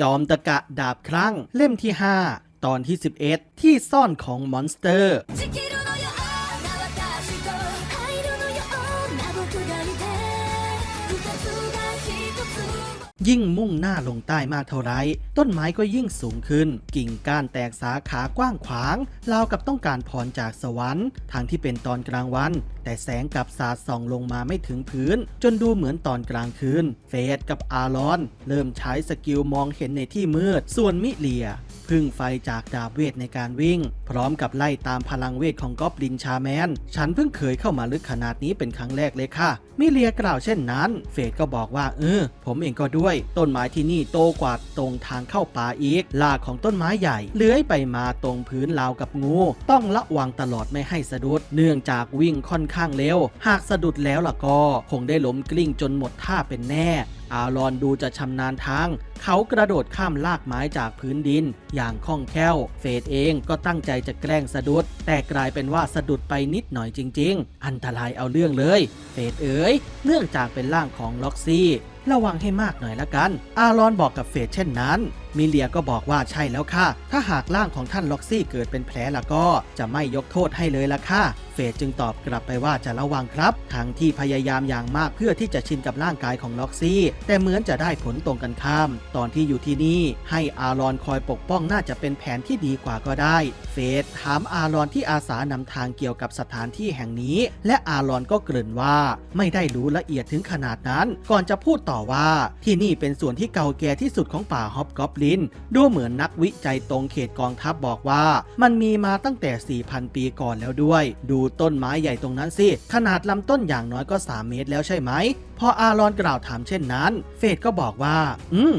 จอมตะกะดาบครั้งเล่มที่ 5 ตอนที่ 11 ที่ซ่อนของมอนสเตอร์ ยิ่งมุ่งหน้าลงใต้มากเท่าไร ต้นไม้ก็ยิ่งสูงขึ้น กิ่งก้านแตกสาขากว้างขวางราวกับต้องการพรจากสวรรค์ทางที่เป็นตอนกลางวัน แต่แสงกับสาดส่องลงมาไม่ถึงพื้น จนดูเหมือนตอนกลางคืน เฟสกับอารอน เริ่มใช้สกิลมองเห็นในที่มืด ส่วนมิเลีย พึ่งไฟจากดาบเวทในการวิ่ง พร้อมกับไล่ตามพลังเวทของกอบลินชาแมน ฉันเพิ่งเคยเข้ามาลึกขนาดนี้เป็นครั้งแรกเลยค่ะ มิเลียกล่าวเช่นนั้น เฟดก็บอกว่าเออผมเองก็ด้วย ต้นไม้ที่นี่โตกว่าตรงทางเข้าป่าอีกรากของต้นไม้ใหญ่เลื้อยไปมาตรงพื้นราวกับงู ต้องระวังตลอดไม่ให้สะดุด เนื่องจากวิ่งค่อนข้างเร็ว หากสะดุดแล้วล่ะก็ คงได้ล้มกลิ้งจนหมดท่าเป็นแน่ อารอนดูจะชำนาญทาง เขากระโดดข้ามลากไม้จากพื้นดิน อย่างคล่องแคล่ว เฟดเองก็ตั้งใจจะแกล้งสะดุด แต่กลายเป็นว่าสะดุดไปนิดหน่อยจริง ๆ อันตรายเอาเรื่องเลย เฟดเอ๋ยเนื่องจากเป็นร่างของล็อกซี่ ระวังให้มากหน่อยละกัน อารอนบอกกับเฟดเช่นนั้น มิเลียก็บอกว่าใช่แล้วค่ะ ถ้าหากร่างของท่านล็อกซี่เกิดเป็นแผลแล้วก็จะไม่ยกโทษให้เลยละค่ะ เฟดจึงตอบกลับไปว่าจะระวังครับ ทั้งที่พยายามอย่างมากเพื่อที่จะชินกับร่างกายของล็อกซี่ แต่เหมือนจะได้ผลตรงกันข้าม ตอนที่อยู่ที่นี่ ให้อารอนคอยปกป้องน่าจะเป็นแผนที่ดีกว่าก็ได้ เฟดถามอารอนที่อาสานำทางเกี่ยวกับสถานที่แห่งนี้ และอารอนก็เกริ่นว่า ไม่ได้รู้ละเอียดถึงขนาดนั้น ก่อนจะพูดต่อว่า ที่นี่เป็นส่วนที่เก่าแก่ที่สุดของป่าฮอบกอบลิน ดูเหมือนนักวิจัยตรงเขตกองทัพบอกว่า มันมีมาตั้งแต่ 4,000 ปีก่อนแล้วด้วย ดูต้นไม้ใหญ่ตรงนั้นสิ ขนาดลำต้นอย่างน้อยก็ 3 เมตรแล้วใช่ไหม พออารอนกล่าวถามเช่นนั้น เฟดก็บอกว่า อืม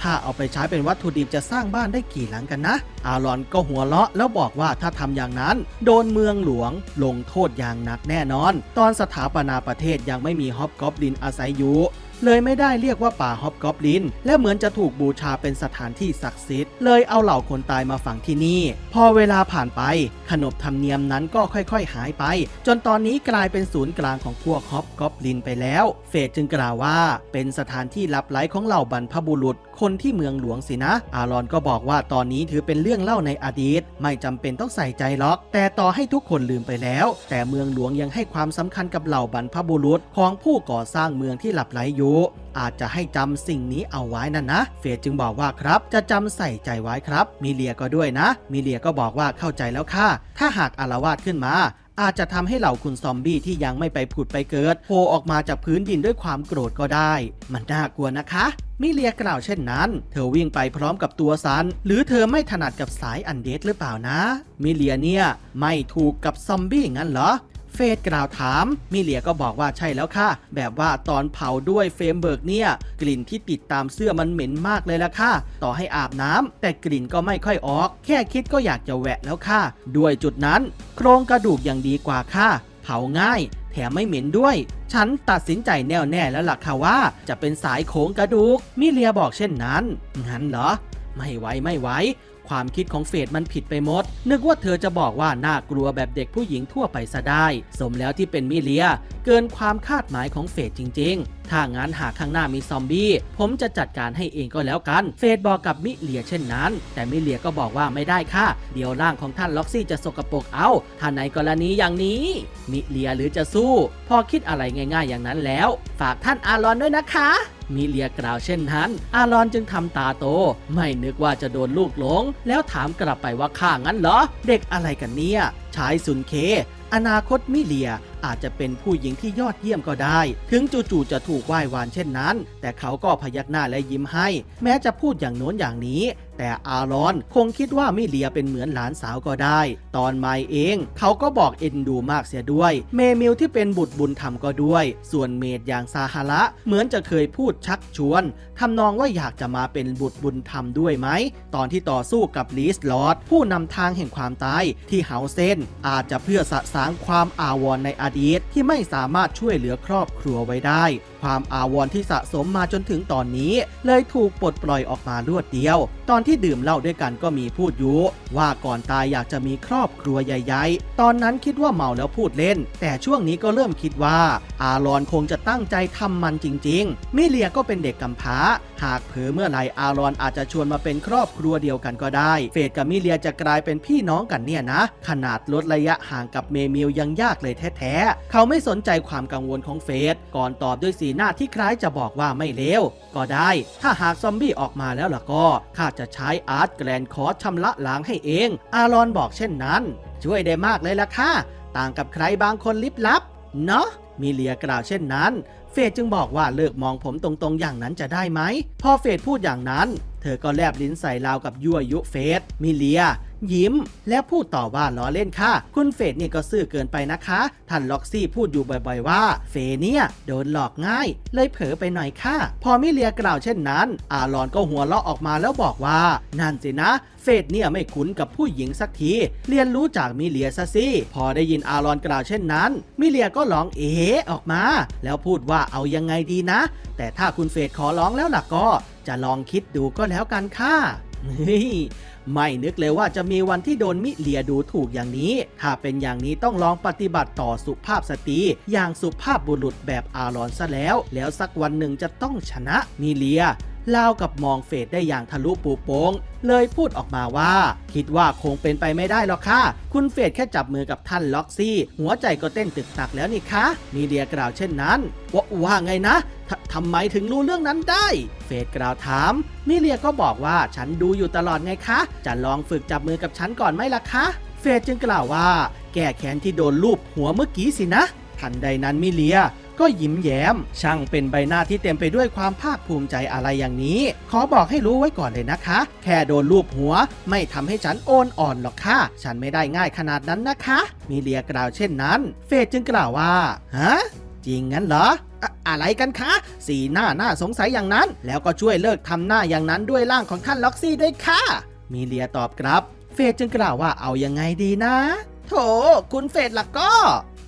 ถ้าเอาไปใช้เป็นวัตถุดิบจะสร้างบ้านได้กี่หลังกันนะ อารอนก็หัวเราะแล้วบอกว่าถ้าทำอย่างนั้น โดนเมืองหลวง ลงโทษอย่างหนักแน่นอน ตอนสถาปนาประเทศยังไม่มีฮอบกอบลินอาศัยอยู่ เลยไม่ได้เรียกว่าป่าฮอบกอบลิน และเหมือนจะถูกบูชาเป็นสถานที่ศักดิ์สิทธิ์เลยเอาเหล่าคนตายมาฝังที่นี่ พอเวลาผ่านไป ขนบธรรมเนียมนั้นก็ค่อยๆ หายไป จนตอนนี้กลายเป็นศูนย์กลางของพวกฮอบกอบลินไปแล้ว เฟดจึงกล่าวว่า เป็นสถานที่ลับไล้ของเหล่าบรรพบุรุษ คนที่เมืองหลวงสินะ อารอนก็บอกว่าตอนนี้ถือเป็นเรื่องเล่าในอดีต ไม่จำเป็นต้องใส่ใจหรอก แต่ต่อให้ทุกคนลืมไปแล้ว แต่เมืองหลวงยังให้ความสำคัญกับเหล่าบรรพบุรุษของผู้ก่อสร้างเมืองที่หลับไหลอยู่อาจจะให้จำสิ่งนี้เอาไว้นั่นนะ เฟยจึงบอกว่าครับ จะจำใส่ใจไว้ครับ มิเลียก็ด้วยนะ มิเลียก็บอกว่าเข้าใจแล้วค่ะ ถ้าหากอารวาสขึ้นมาอาจจะทำให้เหล่าคุณซอมบี้ที่ยังไม่ไปผุดไปเกิดโผล่ออกมาจากพื้นดินด้วยความโกรธก็ได้ มันน่ากลัวนะคะ มิเลียกล่าวเช่นนั้น เธอวิ่งไปพร้อมกับตัวซัน หรือเธอไม่ถนัดกับสายอันเดสหรือเปล่านะ มิเลียเนี่ยไม่ถูกกับซอมบี้งั้นเหรอเฟดกล่าวถาม มิเลียก็บอกว่าใช่แล้วค่ะ แบบว่าตอนเผาด้วยเฟมเบิร์กเนี่ย กลิ่นที่ติดตามเสื้อมันเหม็นมากเลยละค่ะ ต่อให้อาบน้ำแต่กลิ่นก็ไม่ค่อยออก แค่คิดก็อยากจะแหวะแล้วค่ะ ด้วยจุดนั้น โครงกระดูกยังดีกว่าค่ะ เผาง่าย แถมไม่เหม็นด้วย ฉันตัดสินใจแน่วแน่แล้วล่ะค่ะว่า จะเป็นสายโค้งกระดูก มิเลียบอกเช่นนั้น งั้นเหรอ ไม่ไหวไม่ไหวความคิดของเฟดมันผิดไปหมด นึกว่าเธอจะบอกว่าน่ากลัวแบบเด็กผู้หญิงทั่วไปซะได้ สมแล้วที่เป็นมิเลีย เกินความคาดหมายของเฟดจริง ๆ ถ้างั้นหากข้างหน้ามีซอมบี้ ผมจะจัดการให้เองก็แล้วกัน เฟดบอกกับมิเลียเช่นนั้น แต่มิเลียก็บอกว่าไม่ได้ค่ะ เดี๋ยวร่างของท่านล็อกซี่จะสกปรกเอา ถ้าในกรณีอย่างนี้ มิเลียหรือจะสู้ พอคิดอะไรง่าย ๆ อย่างนั้นแล้ว ฝากท่านอารอนด้วยนะคะมิเลียกล่าวเช่นนั้น อารอนจึงทำตาโต ไม่นึกว่าจะโดนลูกหลง แล้วถามกลับไปว่าข้างั้นเหรอ เด็กอะไรกันเนี่ย ชายสุนเค อนาคตมิเลียอาจจะเป็นผู้หญิงที่ยอดเยี่ยมก็ได้ ถึงจู่ๆจะถูกไหว้วานเช่นนั้น แต่เขาก็พยักหน้าและยิ้มให้ แม้จะพูดอย่างโน้นอย่างนี้ แต่อารอนคงคิดว่ามิเลียเป็นเหมือนหลานสาวก็ได้ ตอนไม่เอง เขาก็บอกเอ็นดูมากเสียด้วย เมมิลที่เป็นบุตรบุญธรรมก็ด้วย ส่วนเมดอย่างซาฮาระเหมือนจะเคยพูดชักชวนทำนองว่าอยากจะมาเป็นบุตรบุญธรรมด้วยไหม ตอนที่ต่อสู้กับลีสลอดผู้นำทางแห่งความตายที่เฮาเซนอาจจะเพื่อสะสางความอาวรณ์ในอดีตที่ไม่สามารถช่วยเหลือครอบครัวไว้ได้ ความอาวรณ์ที่สะสมมาจนถึงตอนนี้ เลยถูกปลดปล่อยออกมารวดเดียว ตอนที่ดื่มเหล้าด้วยกันก็มีพูดยุว่าก่อนตายอยากจะมีครอบครัวใหญ่ๆ ตอนนั้นคิดว่าเมาแล้วพูดเล่น แต่ช่วงนี้ก็เริ่มคิดว่า อารอนคงจะตั้งใจทำมันจริงๆ มิเลียก็เป็นเด็กกำพร้า หากเผลอเมื่อไหร่อารอนอาจจะชวนมาเป็นครอบครัวเดียวกันก็ได้ เฟดกับมิเลียจะกลายเป็นพี่น้องกันเนี่ยนะ ขนาดลดระยะห่างกับเมมิลยังยากเลยแท้ๆ เขาไม่สนใจความกังวลของเฟดก่อนตอบด้วยสีหน้าที่คล้ายจะบอกว่าไม่เลวก็ได้ ถ้าหากซอมบี้ออกมาแล้วล่ะก็ข้าจะใช้อาร์ตแกรนคอร์สชำระล้างให้เอง อารอนบอกเช่นนั้น ช่วยได้มากเลยล่ะค่ะ ต่างกับใครบางคนลิบลับ เนาะมีเลียกล่าวเช่นนั้น เฟดจึงบอกว่าเลิกมองผมตรงๆอย่างนั้นจะได้ไหม พอเฟดพูดอย่างนั้น เธอก็แลบลิ้นใส่ราวกับยั่วยุเฟดมิเลีย ยิ้ม และพูดต่อว่าล้อเล่นค่ะ คุณเฟดนี่ยก็ซื่อเกินไปนะคะ ท่านล็อกซี่พูดอยู่บ่อยๆว่า เฟเนี่ยโดนหลอกง่าย เลยเผลอไปหน่อยค่ะ พอมิเลียกล่าวเช่นนั้น อารอนก็หัวเราะออกมาแล้วบอกว่า นั่นสินะ เฟดเนี่ยไม่คุ้นกับผู้หญิงสักที เรียนรู้จากมิเลียซะสิพอได้ยินอารอนกล่าวเช่นนั้น มิเลียก็ร้องเอ๋ออกมา แล้วพูดว่าเอายังไงดีนะ แต่ถ้าคุณเฟดขอร้องแล้วล่ะก็ จะลองคิดดูก็แล้วกันค่ะ ไม่นึกเลยว่าจะมีวันที่โดนมิเลียดูถูกอย่างนี้ ถ้าเป็นอย่างนี้ต้องลองปฏิบัติต่อสุภาพสตรีอย่างสุภาพบุรุษแบบอารอนซะแล้ว แล้วสักวันหนึ่งจะต้องชนะมิเลีย ลาวกับมองเฟดได้อย่างทะลุปูโป้ง เลยพูดออกมาว่า คิดว่าคงเป็นไปไม่ได้หรอกค่ะ คุณเฟดแค่จับมือกับท่านล็อกซี่ หัวใจก็เต้นตึกตักแล้วนี่คะมิเลียกล่าวเช่นนั้น ว่าว่าไงนะททำไมถึงรู้เรื่องนั้นได้ เฟดกล่าวถาม มิเลียก็บอกว่าฉันดูอยู่ตลอดไงคะ จะลองฝึกจับมือกับฉันก่อนไหมล่ะคะ เฟดจึงกล่าวว่า แก้แค้นที่โดนลูบหัวเมื่อกี้สินะ ทันใดนั้นมิเลียก็ยิ้มแย้ม ช่างเป็นใบหน้าที่เต็มไปด้วยความภาคภูมิใจอะไรอย่างนี้ ขอบอกให้รู้ไว้ก่อนเลยนะคะ แค่โดนลูบหัว ไม่ทำให้ฉันโอนอ่อนหรอกค่ะ ฉันไม่ได้ง่ายขนาดนั้นนะคะ มิเลียกล่าวเช่นนั้น เฟดจึงกล่าวว่า ฮะ จริงงั้นเหรออะอะไรกันคะ สีหน้าหน่าสงสัยอย่างนั้น แล้วก็ช่วยเลิกทำหน้าอย่างนั้นด้วยร่างของท่านล็อกซี่ด้วยค่ะ มิเลียตอบกลับ เฟดจึงกล่าวว่าเอายังไงดีนะ โถคุณเฟดล่ะก็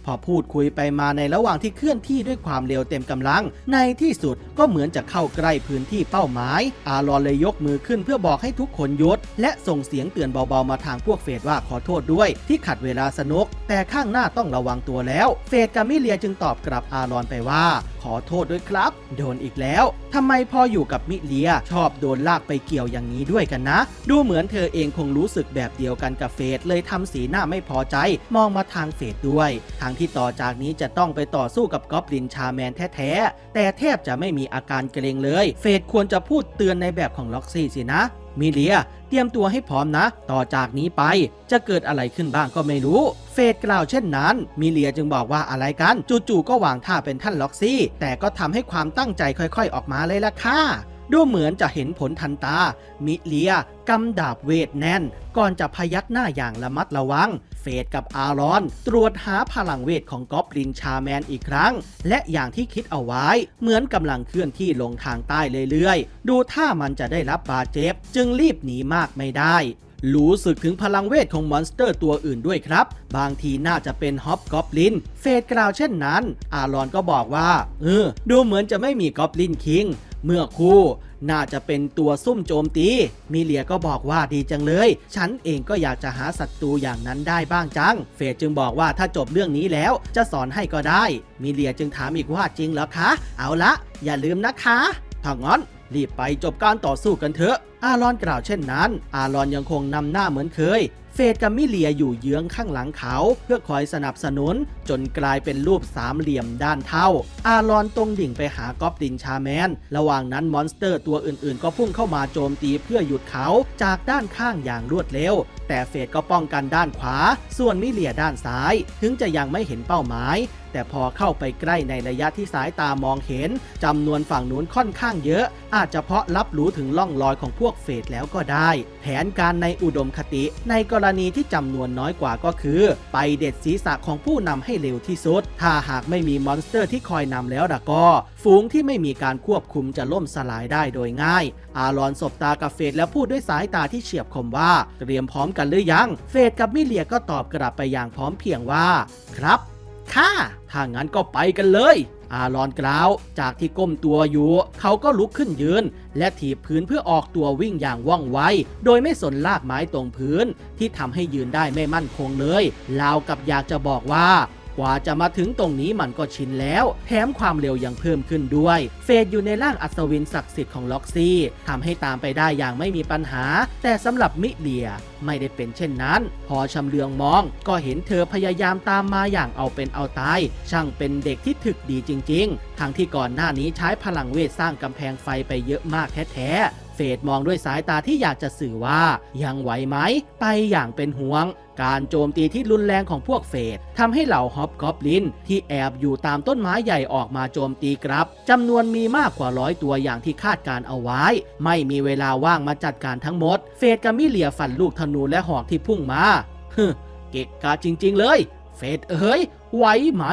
พอพูดคุยไปมาในระหว่างที่เคลื่อนที่ด้วยความเร็วเต็มกำลัง ในที่สุดก็เหมือนจะเข้าใกล้พื้นที่เป้าหมาย อารอนเลยยกมือขึ้นเพื่อบอกให้ทุกคนหยุดและส่งเสียงเตือนเบาๆมาทางพวกเฟดว่าขอโทษด้วย ที่ขัดเวลาสนุก แต่ข้างหน้าต้องระวังตัวแล้ว เฟดกับมิเลียจึงตอบกลับอารอนไปว่า ขอโทษด้วยครับ โดนอีกแล้วทำไมพออยู่กับมิเลียชอบโดนลากไปเกี่ยวอย่างนี้ด้วยกันนะ ดูเหมือนเธอเองคงรู้สึกแบบเดียวกันกับเฟดเลยทำสีหน้าไม่พอใจ มองมาทางเฟดด้วยทางที่ต่อจากนี้จะต้องไปต่อสู้กับกอบลินชาแมนแท้ๆ แต่แทบจะไม่มีอาการเกรงเลย เฟดควรจะพูดเตือนในแบบของล็อกซี่สินะ มิเลีย เตรียมตัวให้พร้อมนะ ต่อจากนี้ไป จะเกิดอะไรขึ้นบ้างก็ไม่รู้ เฟดกล่าวเช่นนั้น มิเลียจึงบอกว่าอะไรกัน จู่ๆก็วางท่าเป็นท่านล็อกซี่ แต่ก็ทำให้ความตั้งใจค่อย ๆ ออกมาเลยล่ะค่ะ ดูเหมือนจะเห็นผลทันตา มิเลียกำดาบเวทแน่น ก่อนจะพยักหน้าอย่างระมัดระวัง เฟดกับอารอน ตรวจหาพลังเวทของกอบลินชาแมนอีกครั้ง และอย่างที่คิดเอาไว้ เหมือนกำลังเคลื่อนที่ลงทางใต้เรื่อยๆ ดูท่ามันจะได้รับบาดเจ็บ จึงรีบหนีมากไม่ได้รู้สึกถึงพลังเวทของมอนสเตอร์ตัวอื่นด้วยครับ บางทีน่าจะเป็นฮอปกอบลิน เฟดกล่าวเช่นนั้น อารอนก็บอกว่า เออ ดูเหมือนจะไม่มีกอบลินคิง เมื่อคู่น่าจะเป็นตัวซุ่มโจมตี มิเลียก็บอกว่าดีจังเลย ฉันเองก็อยากจะหาศัตรูอย่างนั้นได้บ้างจัง เฟดจึงบอกว่าถ้าจบเรื่องนี้แล้วจะสอนให้ก็ได้ มิเลียจึงถามอีกว่าจริงเหรอคะ เอาละอย่าลืมนะคะถ้างั้นรีบไปจบการต่อสู้กันเถอะ อารอนกล่าวเช่นนั้น อารอนยังคงนำหน้าเหมือนเคย เฟดกับมิเลียอยู่เยื้องข้างหลังเขา เพื่อคอยสนับสนุน จนกลายเป็นรูปสามเหลี่ยมด้านเท่า อารอนตรงดิ่งไปหากอบดินชาแมน ระหว่างนั้นมอนสเตอร์ตัวอื่นๆ ก็พุ่งเข้ามาโจมตีเพื่อหยุดเขาจากด้านข้างอย่างรวดเร็ว แต่เฟดก็ป้องกันด้านขวา ส่วนมิเลียด้านซ้าย ถึงจะยังไม่เห็นเป้าหมาย แต่พอเข้าไปใกล้ในระยะที่สายตามองเห็นจำนวนฝั่งนู้นค่อนข้างเยอะ อาจจะเพาะรับรู้ถึงล่องรอยของพวกเฟดแล้วก็ได้ แผนการในอุดมคติ ในกรณีที่จำนวนน้อยกว่าก็คือ ไปเด็ดศีรษะของผู้นำให้เร็วที่สุด ถ้าหากไม่มีมอนสเตอร์ที่คอยนำแล้วล่ะก็ ฝูงที่ไม่มีการควบคุมจะล่มสลายได้โดยง่าย อารอนสบตากับเฟดแล้วพูดด้วยสายตาที่เฉียบคมว่า เตรียมพร้อมกันหรือยัง เฟดกับมิเลียก็ตอบกลับไปอย่างพร้อมเพียงว่า ครับ ค่ะ ถ้างั้นก็ไปกันเลย อารอนกล่าว จากที่ก้มตัวอยู่ เขาก็ลุกขึ้นยืน และถีบพื้นเพื่อออกตัววิ่งอย่างว่องไว โดยไม่สนลากไม้ตรงพื้น ที่ทำให้ยืนได้ไม่มั่นคงเลย ลาวกับอยากจะบอกว่า กว่าจะมาถึงตรงนี้มันก็ชินแล้ว แถมความเร็วยังเพิ่มขึ้นด้วย เฟดอยู่ในร่างอัศวินศักดิ์สิทธิ์ของล็อกซี่ทำให้ตามไปได้อย่างไม่มีปัญหา แต่สำหรับมิเลียไม่ได้เป็นเช่นนั้น พอชำเลืองมอง ก็เห็นเธอพยายามตามมาอย่างเอาเป็นเอาตาย ช่างเป็นเด็กที่ถึกดีจริง ๆ ทั้งที่ก่อนหน้านี้ใช้พลังเวทสร้างกำแพงไฟไปเยอะมากแท้ๆ ฟดมองด้วยสายตาที่อยากจะสื่อว่ายังไหวไหมไปอย่างเป็นห่วง การโจมตีที่รุนแรงของพวกเฟดทำให้เหล่าฮอบกอบลิน ที่แอบอยู่ตามต้นไม้ใหญ่ออกมาโจมตีกลับจำนวนมีมากกว่าร้อยตัวอย่างที่คาดการเอาไว้ ไม่มีเวลาว่างมาจัดการทั้งหมด เฟดกับมิเลียฟันลูกธนูและหอกที่พุ่งมาฮึเกะกาจริง ๆ เลย เฟดเอ้ย ไหวไหม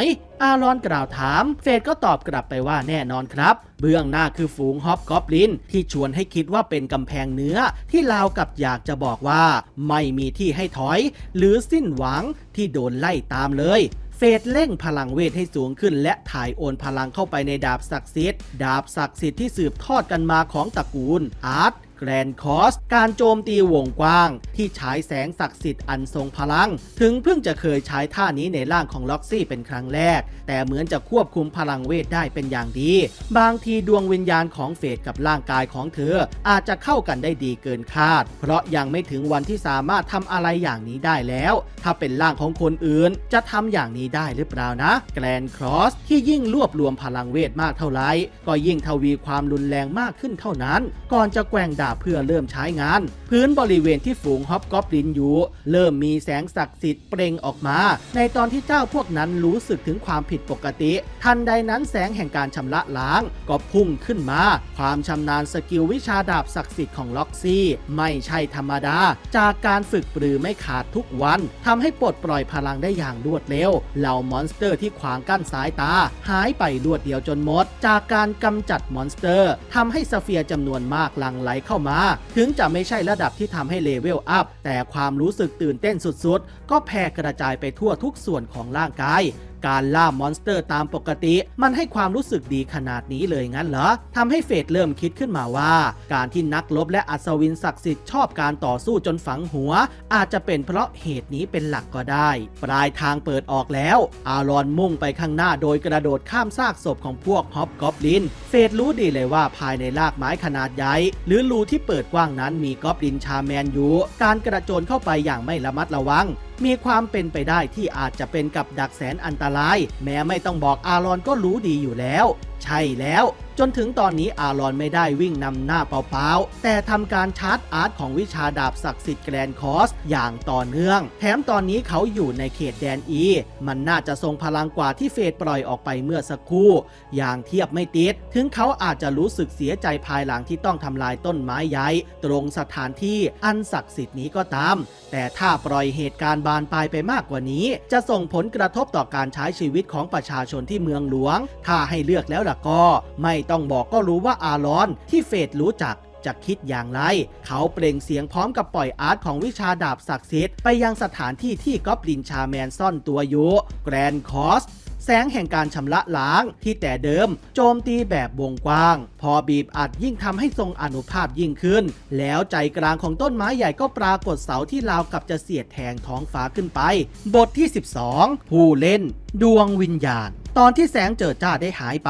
อารอนกล่าวถาม เฟดก็ตอบกลับไปว่าแน่นอนครับ เบื้องหน้าคือฝูงฮอบกอบลิน ที่ชวนให้คิดว่าเป็นกำแพงเนื้อ ที่ลาวกับอยากจะบอกว่า ไม่มีที่ให้ถอย หรือสิ้นหวังที่โดนไล่ตามเลยเฟดเร่งพลังเวทให้สูงขึ้น และถ่ายโอนพลังเข้าไปในดาบศักดิ์สิทธิ์ ดาบศักดิ์สิทธิ์ที่สืบทอดกันมาของตระกูลอาร์ต แกรนคอสการโจมตีวงกว้าง ที่ฉายแสงศักดิ์สิทธิ์อันทรงพลัง ถึงเพิ่งจะเคยใช้ท่านี้ในร่างของล็อกซี่เป็นครั้งแรก แต่เหมือนจะควบคุมพลังเวทได้เป็นอย่างดี บางทีดวงวิญญาณของเฟดกับร่างกายของเธอ อาจจะเข้ากันได้ดีเกินคาด เพราะยังไม่ถึงวันที่สามารถทำอะไรอย่างนี้ได้แล้ว ถ้าเป็นร่างของคนอื่นจะทำอย่างนี้ได้หรือเปล่านะ แกรนครอสที่ยิ่งรวบรวมพลังเวทมากเท่าไหร่ก็ยิ่งทวีความรุนแรงมากขึ้นเท่านั้น ก่อนจะแกว่งดาเพื่อเริ่มใช้งาน พื้นบริเวณที่ฝูงฮอบกอบลินอยู่ เริ่มมีแสงศักดิ์สิทธิ์เปล่งออกมา ในตอนที่เจ้าพวกนั้นรู้สึกถึงความผิดปกติ ทันใดนั้นแสงแห่งการชำระล้าง ก็พุ่งขึ้นมา ความชำนาญสกิลวิชาดาบศักดิ์สิทธิ์ของล็อกซี่ ไม่ใช่ธรรมดา จากการฝึกปรือไม่ขาดทุกวันทำให้ปลดปล่อยพลังได้อย่างรวดเร็วเหล่ามอนสเตอร์ที่ขวางกั้นสายตา หายไปรวดเดียวจนหมด จากการกำจัดมอนสเตอร์ทำให้สเฟียร์จำนวนมากหลั่งไหลเข้ามา ถึงจะไม่ใช่ระดับที่ทำให้เลเวลอัพแต่ความรู้สึกตื่นเต้นสุดๆ ก็แพร่กระจายไปทั่วทุกส่วนของร่างกาย การล่ามอนสเตอร์ตามปกติ มันให้ความรู้สึกดีขนาดนี้เลยงั้นเหรอทำให้เฟดเริ่มคิดขึ้นมาว่า การที่นักรบและอัศวินศักดิ์สิทธิ์ชอบการต่อสู้จนฝังหัว อาจจะเป็นเพราะเหตุนี้เป็นหลักก็ได้ ปลายทางเปิดออกแล้ว อารอนมุ่งไปข้างหน้าโดยกระโดดข้ามซากศพของพวกฮอบกอบลิน เฟดรู้ดีเลยว่าภายในรากไม้ขนาดใหญ่หรือรูที่เปิดกว้างนั้นมีกอบลินชาแมนอยู่ การกระโจนเข้าไปอย่างไม่ระมัดระวัง มีความเป็นไปได้ที่อาจจะเป็นกับดักแสนอันตราย แม้ไม่ต้องบอกอารอนก็รู้ดีอยู่แล้ว ใช่แล้ว จนถึงตอนนี้อารอนไม่ได้วิ่งนำหน้าเปล่าๆ แต่ทำการชาร์จอาร์ตของวิชาดาบศักดิ์สิทธิ์แกรนคอส อย่างต่อเนื่อง แถมตอนนี้เขาอยู่ในเขตแดนอี มันน่าจะทรงพลังกว่าที่เฟดปล่อยออกไปเมื่อสักครู่ อย่างเทียบไม่ติด ถึงเขาอาจจะรู้สึกเสียใจภายหลังที่ต้องทำลายต้นไม้ใหญ่ตรงสถานที่อันศักดิ์สิทธิ์นี้ก็ตาม แต่ถ้าปล่อยเหตุการณ์บานปลายไปมากกว่านี้ จะส่งผลกระทบต่อการใช้ชีวิตของประชาชนที่เมืองหลวง ถ้าให้เลือกแล้วล่ะก็ไม่ต้องบอกก็รู้ว่าอารอน ที่เฟดรู้จักจะคิดอย่างไร เขาเปล่งเสียงพร้อมกับปล่อยอาร์ตของวิชาดาบศักดิ์สิทธิ์ไปยังสถานที่ที่ก๊อบลินชาแมนซ่อนตัวอยู่แกรนคอสแสงแห่งการชำระล้างที่แต่เดิม โจมตีแบบวงกว้าง พอบีบอัดยิ่งทำให้ทรงอนุภาพยิ่งขึ้น แล้วใจกลางของต้นไม้ใหญ่ก็ปรากฏเสาที่ราวกับจะเสียดแทงท้องฟ้าขึ้นไป บทที่ 12 ผู้เล่น ดวงวิญญาณ ตอนที่แสงเจิดจ้าได้หายไป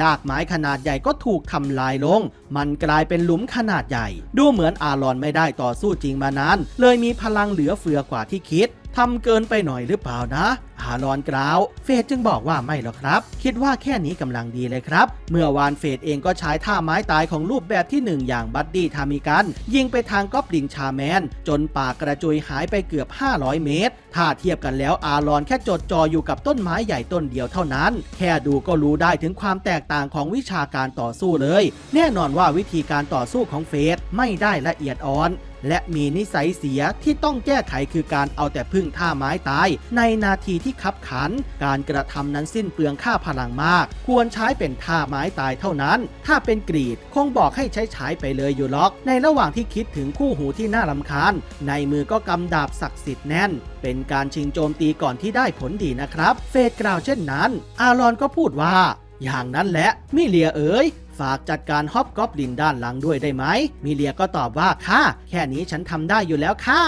ลากไม้ขนาดใหญ่ก็ถูกทำลายลง มันกลายเป็นหลุมขนาดใหญ่ ดูเหมือนอารอนไม่ได้ต่อสู้จริงมานาน เลยมีพลังเหลือเฟือกว่าที่คิด ทำเกินไปหน่อยหรือเปล่านะอารอนกล่าว เฟดจึงบอกว่าไม่หรอกครับ คิดว่าแค่นี้กำลังดีเลยครับ เมื่อวานเฟดเองก็ใช้ท่าไม้ตายของรูปแบบที่หนึ่งอย่างบัดดี้ทามิกัน ยิงไปทางก๊อบลินชาแมน จนปากกระจุยหายไปเกือบ 500 เมตร ถ้าเทียบกันแล้วอารอนแค่จดจ่ออยู่กับต้นไม้ใหญ่ต้นเดียวเท่านั้น แค่ดูก็รู้ได้ถึงความแตกต่างของวิชาการต่อสู้เลย แน่นอนว่าวิธีการต่อสู้ของเฟดไม่ได้ละเอียดอ่อน และมีนิสัยเสียที่ต้องแก้ไขคือการเอาแต่พึ่งท่าไม้ตาย ในนาทีที่คับขัน การกระทำนั้นสิ้นเปลืองค่าพลังมาก ควรใช้เป็นท่าไม้ตายเท่านั้น ถ้าเป็นกรีดคงบอกให้ใช้ใช้ไปเลยอยู่ล็อก ในระหว่างที่คิดถึงคู่หูที่น่ารำคาญ ในมือก็กำดาบศักดิ์สิทธิ์แน่น เป็นการชิงโจมตีก่อนที่ได้ผลดีนะครับ เฟดกล่าวเช่นนั้น อารอนก็พูดว่าอย่างนั้นแหละมิเลียเอ๋ย ฝากจัดการฮอบกอบลินด้านหลังด้วยได้ไหม มิเลียก็ตอบว่าค่ะ แค่นี้ฉันทำได้อยู่แล้วค่ะ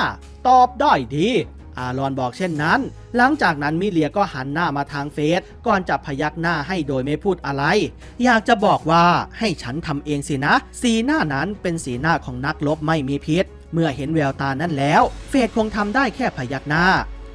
ตอบได้ดีอารอนบอกเช่นนั้น หลังจากนั้นมิเลียก็หันหน้ามาทางเฟสก่อนจะพยักหน้าให้โดยไม่พูดอะไร อยากจะบอกว่าให้ฉันทำเองสินะ สีหน้านั้นเป็นสีหน้าของนักลบไม่มีพิษ เมื่อเห็นแววตานั้นแล้ว เฟสคงทำได้แค่พยักหน้า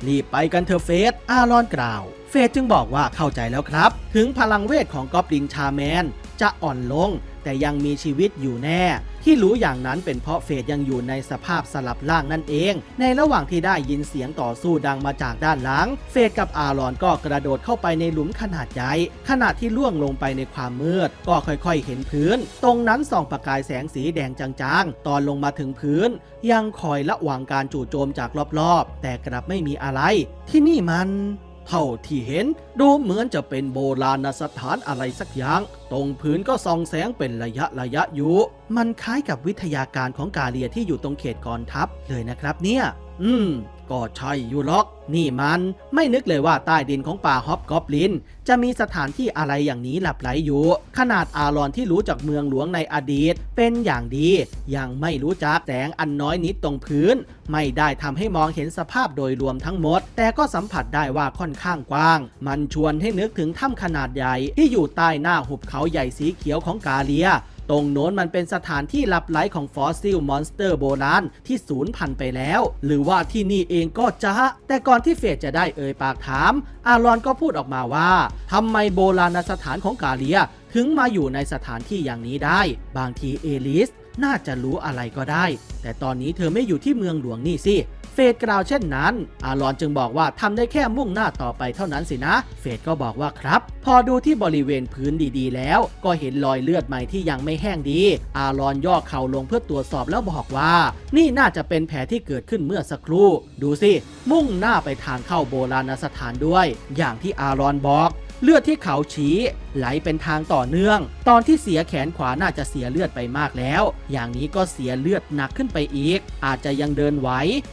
รีบไปกันเถอะเฟสอารอนกล่าว เฟสจึงบอกว่าเข้าใจแล้วครับ ถึงพลังเวทของกอบลินชาแมน จะอ่อนลงแต่ยังมีชีวิตอยู่แน่ ที่รู้อย่างนั้นเป็นเพราะเฟสยังอยู่ในสภาพสลับล่างนั่นเอง ในระหว่างที่ได้ยินเสียงต่อสู้ดังมาจากด้านหลัง เฟสกับอารอนก็กระโดดเข้าไปในหลุมขนาดใหญ่ขณะที่ล่วงลงไปในความมืด ก็ค่อยๆเห็นพื้น ตรงนั้นส่องประกายแสงสีแดงจางๆ ตอนลงมาถึงพื้น ยังคอยระวังการจู่โจมจากรอบๆ แต่กลับไม่มีอะไร ที่นี่มัน เท่าที่เห็น ดูเหมือนจะเป็นโบราณสถานอะไรสักอย่าง ตรงพื้นก็ส่องแสงเป็นระยะระยะอยู่ มันคล้ายกับวิทยาการของกาเลียที่อยู่ตรงเขตกรทัพเลยนะครับเนี่ย อืม ก็ใช่อยู่หรอก นี่มันไม่นึกเลยว่าใต้ดินของป่าฮอบกอบลิน จะมีสถานที่อะไรอย่างนี้หลับไหลอยู่ ขนาดอารอนที่รู้จากเมืองหลวงในอดีต เป็นอย่างดี ยังไม่รู้จักแสงอันน้อยนิดตรงพื้น ไม่ได้ทำให้มองเห็นสภาพโดยรวมทั้งหมด แต่ก็สัมผัสได้ว่าค่อนข้างกว้าง มันชวนให้นึกถึงถ้ำขนาดใหญ่ที่อยู่ใต้หน้าหุบเขาใหญ่สีเขียวของกาเลีย ตรงโน้นมันเป็นสถานที่หลับไหลของฟอสซิลมอนสเตอร์โบราณที่สูญพันธุ์ไปแล้ว หรือว่าที่นี่เองก็จะ แต่ก่อนที่เฟสจะได้เอ่ยปากถาม อารอนก็พูดออกมาว่าทำไมโบราณสถานของกาเลีย ถึงมาอยู่ในสถานที่อย่างนี้ได้ บางทีเอลิส น่าจะรู้อะไรก็ได้ แต่ตอนนี้เธอไม่อยู่ที่เมืองหลวงนี่สิเฟดกล่าวเช่นนั้น อารอนจึงบอกว่าทำได้แค่มุ่งหน้าต่อไปเท่านั้นสินะ เฟดก็บอกว่าครับ พอดูที่บริเวณพื้นดีๆ แล้ว ก็เห็นรอยเลือดใหม่ที่ยังไม่แห้งดี อารอนย่อเข่าลงเพื่อตรวจสอบแล้วบอกว่า นี่น่าจะเป็นแผลที่เกิดขึ้นเมื่อสักครู่ ดูสิ มุ่งหน้าไปทางเข้าโบราณสถานด้วย อย่างที่อารอนบอกเลือดที่เขาชี้ ไหลเป็นทางต่อเนื่อง ตอนที่เสียแขนขวาน่าจะเสียเลือดไปมากแล้ว อย่างนี้ก็เสียเลือดหนักขึ้นไปอีก อาจจะยังเดินไหว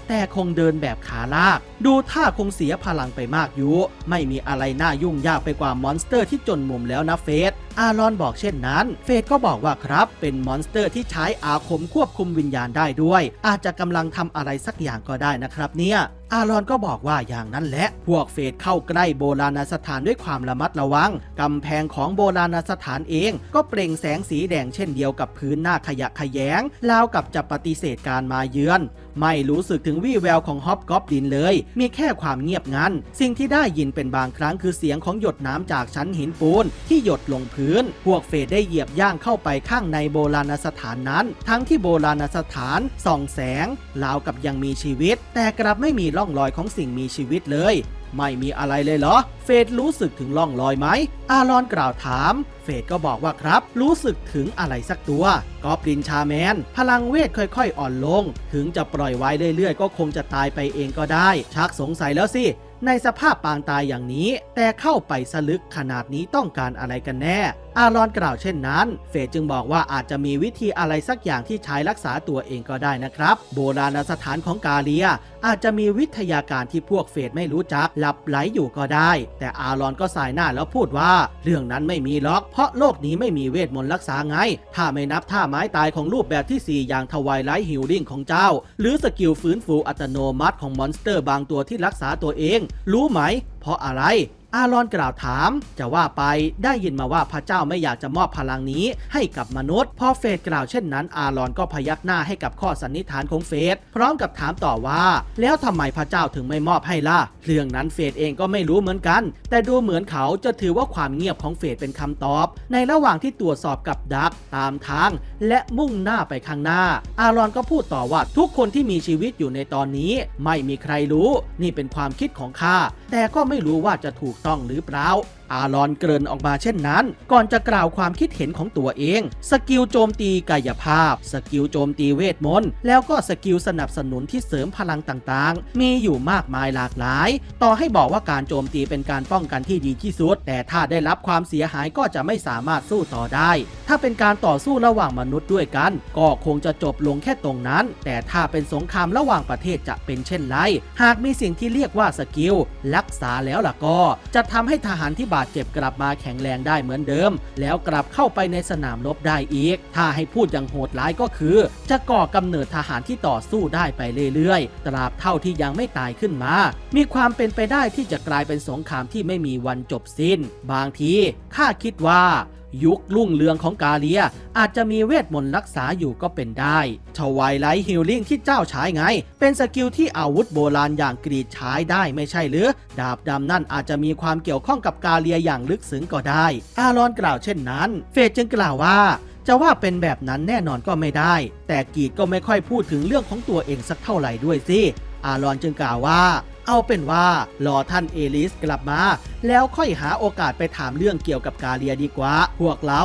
แต่คงเดินแบบขาลาก ดูท่าคงเสียพลังไปมากอยู่ ไม่มีอะไรน่ายุ่งยากไปกว่ามอนสเตอร์ที่จนมุมแล้วนะเฟสอารอนบอกเช่นนั้น เฟสก็บอกว่าครับ เป็นมอนสเตอร์ที่ใช้อาคมควบคุมวิญญาณได้ด้วย อาจจะกำลังทำอะไรสักอย่างก็ได้นะครับเนี่ยอารอนก็บอกว่าอย่างนั้นแหละ พวกเฟสเข้าใกล้โบราณสถานด้วยความระมัดระวังกำแพงของโบราณสถานเอง ก็เปล่งแสงสีแดงเช่นเดียวกับพื้นหน้าขยะขยงราวกับจะปฏิเสธการมาเยือน ไม่รู้สึกถึงวี่แววของฮอบกอบลินเลย มีแค่ความเงียบงันสิ่งที่ได้ยินเป็นบางครั้งคือเสียงของหยดน้ำจากชั้นหินปูนที่หยดลงพื้น พวกเฟสได้เหยียบย่างเข้าไปข้างในโบราณสถานนั้น ทั้งที่โบราณสถานส่องแสงราวกับยังมีชีวิต แต่กลับไม่มีร่องรอยของสิ่งมีชีวิตเลย ไม่มีอะไรเลยเหรอ เฟดรู้สึกถึงร่องลอยไหม อารอนกล่าวถาม เฟดก็บอกว่าครับ รู้สึกถึงอะไรสักตัว กอบลินชาแมน พลังเวทค่อยๆ อ่อนลง ถึงจะปล่อยไว้เรื่อยๆ ก็คงจะตายไปเองก็ได้ ชักสงสัยแล้วสิ ในสภาพปางตายอย่างนี้ แต่เข้าไปสลึกขนาดนี้ต้องการอะไรกันแน่อารอนกล่าวเช่นนั้น เฟดจึงบอกว่าอาจจะมีวิธีอะไรสักอย่างที่ใช้รักษาตัวเองก็ได้นะครับ โบราณสถานของกาเลีย อาจจะมีวิทยาการที่พวกเฟดไม่รู้จักหลับไหลอยู่ก็ได้ แต่อารอนก็สายหน้าแล้วพูดว่า เรื่องนั้นไม่มีหรอก เพราะโลกนี้ไม่มีเวทมนต์รักษาไง ถ้าไม่นับท่าไม้ตายของรูปแบบที่ 4 อย่างทวายไลท์ฮิลลิ่งของเจ้า หรือสกิลฟื้นฟูอัตโนมัติของมอนสเตอร์บางตัวที่รักษาตัวเอง รู้ไหม เพราะอะไร อารอนกล่าวถาม จะว่าไปได้ยินมาว่าพระเจ้าไม่อยากจะมอบพลังนี้ให้กับมนุษย์ พอเฟสกล่าวเช่นนั้น อารอนก็พยักหน้าให้กับข้อสันนิษฐานของเฟสพร้อมกับถามต่อว่า แล้วทำไมพระเจ้าถึงไม่มอบให้ล่ะ เรื่องนั้นเฟสเองก็ไม่รู้เหมือนกัน แต่ดูเหมือนเขาจะถือว่าความเงียบของเฟสเป็นคำตอบ ในระหว่างที่ตรวจสอบกับดักตามทาง และมุ่งหน้าไปข้างหน้า อารอนก็พูดต่อว่าทุกคนที่มีชีวิตอยู่ในตอนนี้ ไม่มีใครรู้ นี่เป็นความคิดของข้าแต่ก็ไม่รู้ว่าจะถูกต้องหรือเปล่า อารอนเกริ่นออกมาเช่นนั้น ก่อนจะกล่าวความคิดเห็นของตัวเอง สกิลโจมตีกายภาพ สกิลโจมตีเวทมนต์ แล้วก็สกิลสนับสนุนที่เสริมพลังต่างๆ มีอยู่มากมายหลากหลาย ต่อให้บอกว่าการโจมตีเป็นการป้องกันที่ดีที่สุด แต่ถ้าได้รับความเสียหายก็จะไม่สามารถสู้ต่อได้ ถ้าเป็นการต่อสู้ระหว่างมนุษย์ด้วยกัน ก็คงจะจบลงแค่ตรงนั้น แต่ถ้าเป็นสงครามระหว่างประเทศจะเป็นเช่นไร หากมีสิ่งที่เรียกว่าสกิลรักษาแล้วล่ะก็ จะทำให้ทหารที่บาดาดเจ็บกลับมาแข็งแรงได้เหมือนเดิม แล้วกลับเข้าไปในสนามรบได้อีก ถ้าให้พูดอย่างโหดร้ายก็คือ จะก่อกำเนิดทหารที่ต่อสู้ได้ไปเรื่อยๆ ตราบเท่าที่ยังไม่ตายขึ้นมา มีความเป็นไปได้ที่จะกลายเป็นสงครามที่ไม่มีวันจบสิ้น บางทีข้าคิดว่า ยุคลุ่งเรืองของกาเลีย อาจจะมีเวทมนต์รักษาอยู่ก็เป็นได้ชวายไลท์ฮิลลิ่งที่เจ้าใช้ไง เป็นสกิลที่อาวุธโบราณอย่างกรีดใช้ได้ไม่ใช่หรือ ดาบดำนั่นอาจจะมีความเกี่ยวข้องกับกาเลียอย่างลึกซึ้งก็ได้ อารอนกล่าวเช่นนั้น เฟดจึงกล่าวว่าจะว่าเป็นแบบนั้นแน่นอนก็ไม่ได้ แต่กีดก็ไม่ค่อยพูดถึงเรื่องของตัวเองสักเท่าไหร่ด้วยสิ อารอนจึงกล่าวว่า เอาเป็นว่ารอท่านเอลิสกลับมา แล้วค่อยหาโอกาสไปถามเรื่องเกี่ยวกับกาเลียดีกว่า พวกเรา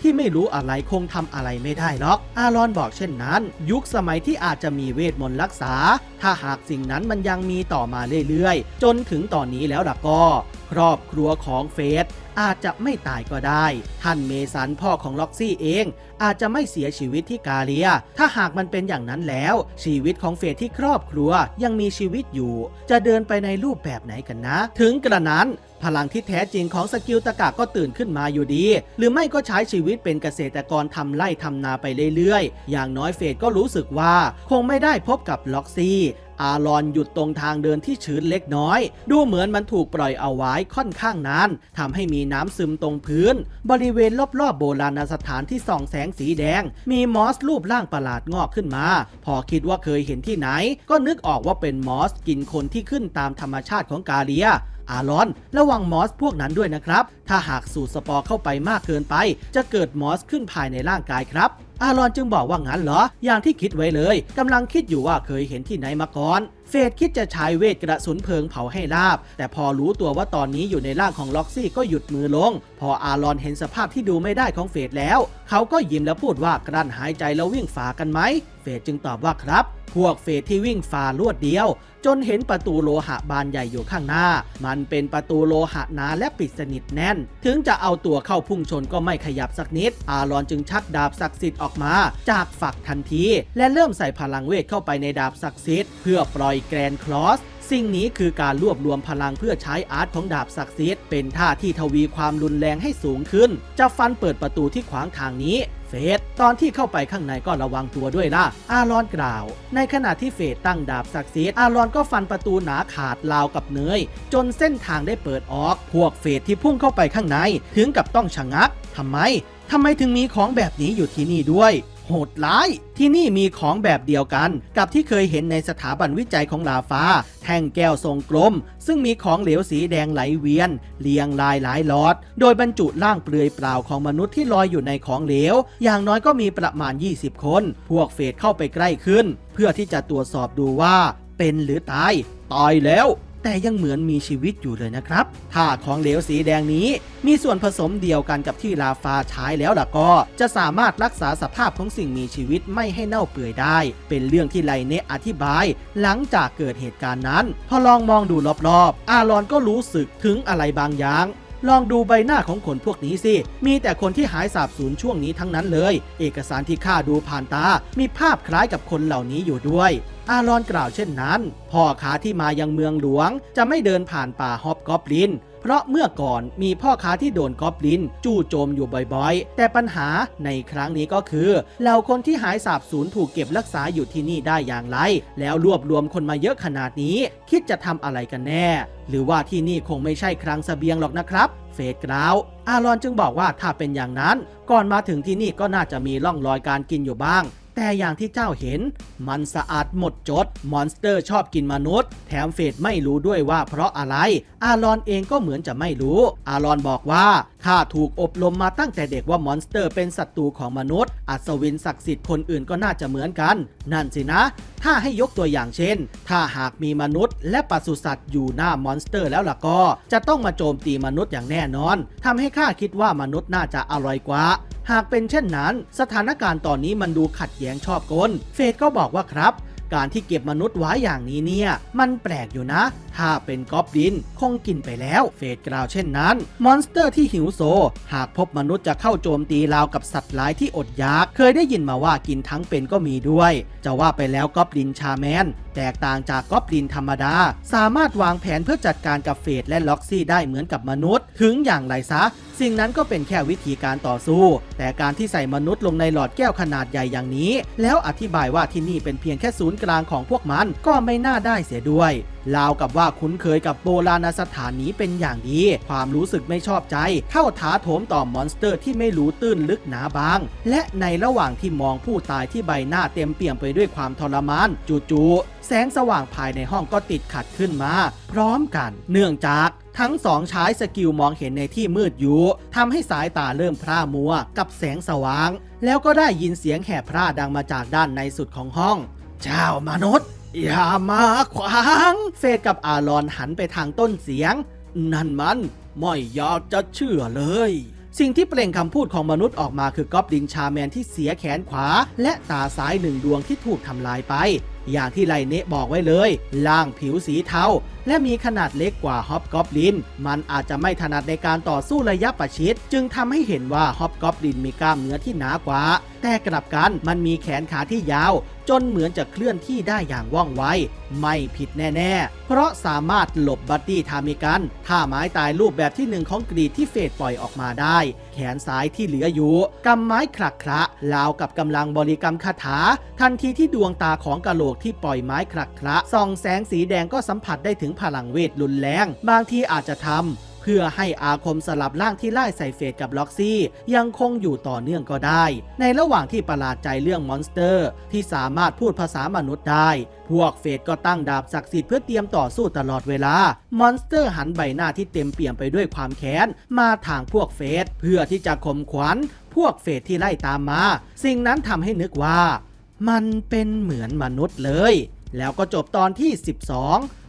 ที่ไม่รู้อะไรคงทำอะไรไม่ได้หรอก อารอนบอกเช่นนั้น ยุคสมัยที่อาจจะมีเวทมนต์รักษา ถ้าหากสิ่งนั้นมันยังมีต่อมาเรื่อยๆ จนถึงตอนนี้แล้วล่ะก็ ครอบครัวของเฟส อาจจะไม่ตายก็ได้ ท่านเมสันพ่อของล็อกซี่เอง อาจจะไม่เสียชีวิตที่กาเลีย ถ้าหากมันเป็นอย่างนั้นแล้ว ชีวิตของเฟสที่ครอบครัวยังมีชีวิตอยู่ จะเดินไปในรูปแบบไหนกันนะ ถึงกระนั้นพลังที่แท้จริงของสกิลตะกะก็ตื่นขึ้นมาอยู่ดี หรือไม่ก็ใช้ชีวิตเป็นเกษตรกรทำไร่ทำนาไปเรื่อยๆ อย่างน้อยเฟสก็รู้สึกว่า คงไม่ได้พบกับล็อกซี่ อารอนหยุดตรงทางเดินที่ชื้นเล็กน้อย ดูเหมือนมันถูกปล่อยเอาไว้ค่อนข้างนานทำให้มีน้ำซึมตรงพื้น บริเวณรอบๆโบราณสถานที่ส่องแสงสีแดง มีมอสรูปร่างประหลาดงอกขึ้นมา พอคิดว่าเคยเห็นที่ไหน ก็นึกออกว่าเป็นมอสกินคนที่ขึ้นตามธรรมชาติของกาเลียอารอน ระวังมอสพวกนั้นด้วยนะครับ ถ้าหากสูดสปอร์เข้าไปมากเกินไป จะเกิดมอสขึ้นภายในร่างกายครับ อารอนจึงบอกว่างั้นเหรอ อย่างที่คิดไว้เลยกำลังคิดอยู่ว่าเคยเห็นที่ไหนมาก่อน เฟดคิดจะใช้เวทกระสุนเพลิงเผาให้ราบ แต่พอรู้ตัวว่าตอนนี้อยู่ในร่างของล็อกซี่ก็หยุดมือลง พออารอนเห็นสภาพที่ดูไม่ได้ของเฟดแล้ว เขาก็ยิ้มแล้วพูดว่ากลั้นหายใจแล้ววิ่งฝ่ากันไหม เฟดจึงตอบว่าครับพวกเฟดที่วิ่งฝ่าลวดเดียว จนเห็นประตูโลหะบานใหญ่อยู่ข้างหน้า มันเป็นประตูโลหะหนาและปิดสนิทแน่น ถึงจะเอาตัวเข้าพุ่งชนก็ไม่ขยับสักนิด อารอนจึงชักดาบศักดิ์สิทธิ์ออกมา จากฝักทันที และเริ่มใส่พลังเวทเข้าไปในดาบศักดิ์สิทธิ์เพื่อปล่อยแกรนคลอสสิ่งนี้คือการรวบรวมพลังเพื่อใช้อาร์ตของดาบศักดิ์สิทธิ์เป็นท่าที่ทวีความรุนแรงให้สูงขึ้น จะฟันเปิดประตูที่ขวางทางนี้ เฟสตอนที่เข้าไปข้างในก็ระวังตัวด้วยล่ะ อารอนกล่าว ในขณะที่เฟสตั้งดาบศักดิ์สิทธิ์อารอนก็ฟันประตูหนาขาดราวกับเนย จนเส้นทางได้เปิดออก พวกเฟสที่พุ่งเข้าไปข้างใน ถึงกับต้องชะงักทำไมทำไมถึงมีของแบบนี้อยู่ที่นี่ด้วย โหดร้าย ที่นี่มีของแบบเดียวกัน กับที่เคยเห็นในสถาบันวิจัยของลาฟาแท่งแก้วทรงกลม ซึ่งมีของเหลวสีแดงไหลเวียน เรียงรายหลายหลอด โดยบรรจุร่างเปลือยเปล่าของมนุษย์ที่ลอยอยู่ในของเหลว อย่างน้อยก็มีประมาณ 20 คน พวกเฟสเข้าไปใกล้ขึ้น เพื่อที่จะตรวจสอบดูว่าเป็นหรือตาย ตายแล้ว แต่ยังเหมือนมีชีวิตอยู่เลยนะครับ ถ้าของเหลวสีแดงนี้ มีส่วนผสมเดียวกันกับที่ลาฟาใช้แล้วล่ะก็ จะสามารถรักษาสภาพของสิ่งมีชีวิตไม่ให้เน่าเปื่อยได้ เป็นเรื่องที่ไลเนะอธิบาย หลังจากเกิดเหตุการณ์นั้น พอลองมองดูรอบๆ อารอนก็รู้สึกถึงอะไรบางอย่างลองดูใบหน้าของคนพวกนี้สิ มีแต่คนที่หายสาบสูญช่วงนี้ทั้งนั้นเลย เอกสารที่ข้าดูผ่านตา มีภาพคล้ายกับคนเหล่านี้อยู่ด้วย อารอนกล่าวเช่นนั้น พ่อค้าที่มายังเมืองหลวง จะไม่เดินผ่านป่าฮอบกอบลิน เพราะเมื่อก่อนมีพ่อค้าที่โดนกอบลิน จู่โจมอยู่บ่อยๆ แต่ปัญหาในครั้งนี้ก็คือเหล่าคนที่หายสาบสูญถูกเก็บรักษาอยู่ที่นี่ได้อย่างไร แล้วรวบรวมคนมาเยอะขนาดนี้ คิดจะทำอะไรกันแน่ หรือว่าที่นี่คงไม่ใช่คลังเสบียงหรอกนะครับเฟดกล่าวอารอนจึงบอกว่าถ้าเป็นอย่างนั้น ก่อนมาถึงที่นี่ก็น่าจะมีร่องรอยการกินอยู่บ้าง แต่อย่างที่เจ้าเห็น มันสะอาดหมดจด มอนสเตอร์ชอบกินมนุษย์ แถมเฟดไม่รู้ด้วยว่าเพราะอะไร อารอนเองก็เหมือนจะไม่รู้ อารอนบอกว่าข้าถูกอบรมมาตั้งแต่เด็กว่ามอนสเตอร์เป็นศัตรูของมนุษย์ อัศวินศักดิ์สิทธิ์คนอื่นก็น่าจะเหมือนกัน นั่นสินะถ้าให้ยกตัวอย่างเช่น ถ้าหากมีมนุษย์ และปศุสัตว์อยู่หน้ามอนสเตอร์แล้วล่ะก็ จะต้องมาโจมตีมนุษย์อย่างแน่นอนทำให้ข้าคิดว่ามนุษย์น่าจะอร่อยกว่า หากเป็นเช่นนั้น สถานการณ์ตอนนี้มันดูขัดแย้งชอบกลเฟดก็บอกว่าครับ การที่เก็บมนุษย์ไว้อย่างนี้เนี่ย มันแปลกอยู่นะ ถ้าเป็นกอบลินคงกินไปแล้ว เฟดกล่าวเช่นนั้น มอนสเตอร์ที่หิวโซ หากพบมนุษย์จะเข้าโจมตีราวกับสัตว์ร้ายที่อดอยาก เคยได้ยินมาว่ากินทั้งเป็นก็มีด้วย จะว่าไปแล้วกอบลินชาแมน แตกต่างจากกอบลินธรรมดา สามารถวางแผนเพื่อจัดการกับเฟดและล็อกซี่ได้เหมือนกับมนุษย์ ถึงอย่างไรซะ สิ่งนั้นก็เป็นแค่วิธีการต่อสู้ แต่การที่ใส่มนุษย์ลงในหลอดแก้วขนาดใหญ่อย่างนี้ แล้วอธิบายว่าที่นี่เป็นเพียงแค่ศูนย์กลางของพวกมันก็ไม่น่าได้เสียด้วยราวกับว่าคุ้นเคยกับโบราณสถานนี้เป็นอย่างดี ความรู้สึกไม่ชอบใจ เข้าท้าโถมต่อมอนสเตอร์ที่ไม่รู้ตื้นลึกหนาบาง และในระหว่างที่มองผู้ตายที่ใบหน้าเต็มเปี่ยมไปด้วยความทรมาน จู่ๆแสงสว่างภายในห้องก็ติดขัดขึ้นมา พร้อมกัน เนื่องจาก ทั้งสองใช้สกิลมองเห็นในที่มืดอยู่ทำให้สายตาเริ่มพร่ามัวกับแสงสว่าง แล้วก็ได้ยินเสียงแห่พร่าดังมาจากด้านในสุดของห้อง เจ้ามนุษย์ อย่ามาขวางเฟดกับอารอนหันไปทางต้นเสียง นั่นมันไม่อยากจะเชื่อเลยสิ่งที่เปล่งคำพูดของมนุษย์ออกมาคือกอบลินชาแมนที่เสียแขนขวา และตาซ้ายหนึ่งดวงที่ถูกทำลายไป อย่างที่ไลเนะบอกไว้เลย ล่างผิวสีเทา และมีขนาดเล็กกว่าฮอบกอบลิน มันอาจจะไม่ถนัดในการต่อสู้ระยะประชิด จึงทำให้เห็นว่าฮอบกอบลินมีกล้ามเนื้อที่หนากว่า แต่กลับกันมันมีแขนขาที่ยาว จนเหมือนจะเคลื่อนที่ได้อย่างว่องไว ไม่ผิดแน่ๆ เพราะสามารถหลบบัดดี้ทามิกันท่าไม้ตายรูปแบบที่หนึ่งของกรีดที่เฟดปล่อยออกมาได้ แขนซ้ายที่เหลืออยู่กำไม้คลักคระลาวกับกำลังบริกรรมคาถา ทันทีที่ดวงตาของกะโหลกที่ปล่อยไม้คลักคระส่องแสงสีแดงก็สัมผัสได้ถึงพลังเวทรุนแรง บางทีอาจจะทำเพื่อให้อาคมสลับร่างที่ไล่ใส่เฟดกับล็อกซี่ ยังคงอยู่ต่อเนื่องก็ได้ ในระหว่างที่ประหลาดใจเรื่องมอนสเตอร์ ที่สามารถพูดภาษามนุษย์ได้ พวกเฟดก็ตั้งดาบศักดิ์สิทธิ์เพื่อเตรียมต่อสู้ตลอดเวลา มอนสเตอร์หันใบหน้าที่เต็มเปี่ยมไปด้วยความแค้น มาทางพวกเฟดเพื่อที่จะข่มขวัญพวกเฟดที่ไล่ตามมา สิ่งนั้นทำให้นึกว่า มันเป็นเหมือนมนุษย์เลยแล้วก็จบตอนที่ 12